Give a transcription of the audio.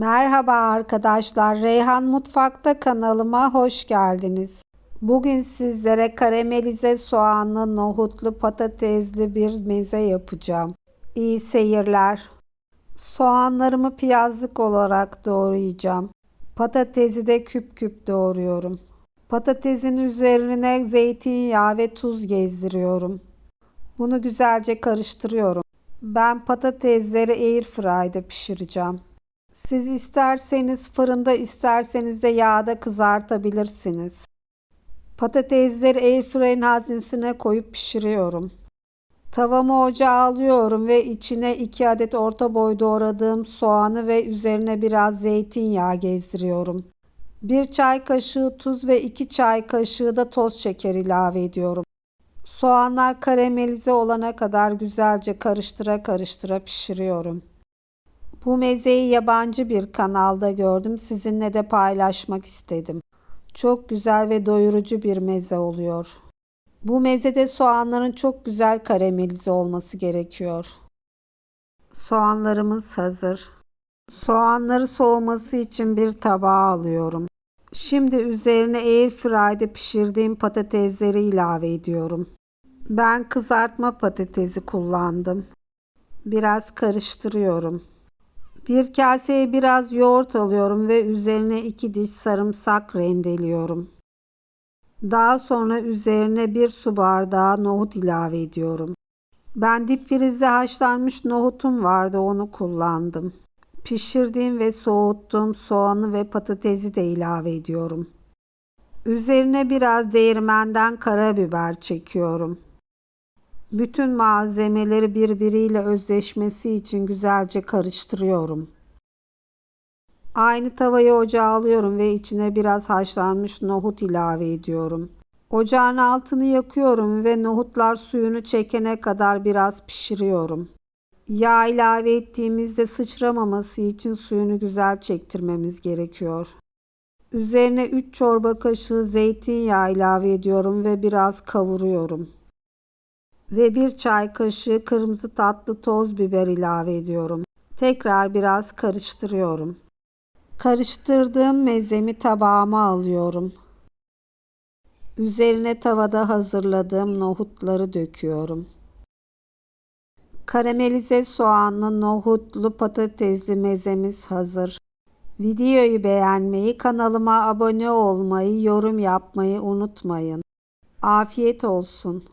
Merhaba arkadaşlar. Reyhan Mutfak'ta kanalıma hoş geldiniz. Bugün sizlere karamelize soğanlı, nohutlu, patatesli bir meze yapacağım. İyi seyirler. Soğanlarımı piyazlık olarak doğrayacağım. Patatesi de küp küp doğruyorum. Patatesin üzerine zeytinyağı ve tuz gezdiriyorum. Bunu güzelce karıştırıyorum. Ben patatesleri airfry'da pişireceğim. Siz isterseniz fırında isterseniz de yağda kızartabilirsiniz. Patatesleri airfryer'in haznesine koyup pişiriyorum. Tavamı ocağa alıyorum ve içine 2 adet orta boy doğradığım soğanı ve üzerine biraz zeytinyağı gezdiriyorum. 1 çay kaşığı tuz ve 2 çay kaşığı da toz şeker ilave ediyorum. Soğanlar karamelize olana kadar güzelce karıştıra karıştıra pişiriyorum. Bu mezeyi yabancı bir kanalda gördüm. Sizinle de paylaşmak istedim. Çok güzel ve doyurucu bir meze oluyor. Bu mezede soğanların çok güzel karamelize olması gerekiyor. Soğanlarımız hazır. Soğanları soğuması için bir tabağa alıyorum. Şimdi üzerine airfryde pişirdiğim patatesleri ilave ediyorum. Ben kızartma patatesi kullandım. Biraz karıştırıyorum. Bir kaseye biraz yoğurt alıyorum ve üzerine iki diş sarımsak rendeliyorum. Daha sonra üzerine bir su bardağı nohut ilave ediyorum. Ben dip frizde haşlanmış nohutum vardı onu kullandım. Pişirdiğim ve soğuttuğum soğanı ve patatesi de ilave ediyorum. Üzerine biraz değirmenden karabiber çekiyorum. Bütün malzemeleri birbiriyle özleşmesi için güzelce karıştırıyorum. Aynı tavayı ocağa alıyorum ve içine biraz haşlanmış nohut ilave ediyorum. Ocağın altını yakıyorum ve nohutlar suyunu çekene kadar biraz pişiriyorum. Yağ ilave ettiğimizde sıçramaması için suyunu güzel çektirmemiz gerekiyor. Üzerine 3 çorba kaşığı zeytinyağı ilave ediyorum ve biraz kavuruyorum ve bir çay kaşığı kırmızı tatlı toz biber ilave ediyorum. Tekrar biraz karıştırıyorum. Karıştırdığım mezemi tabağıma alıyorum. Üzerine tavada hazırladığım nohutları döküyorum. Karamelize soğanlı, nohutlu, patatesli mezemiz hazır. Videoyu beğenmeyi, kanalıma abone olmayı, yorum yapmayı unutmayın. Afiyet olsun.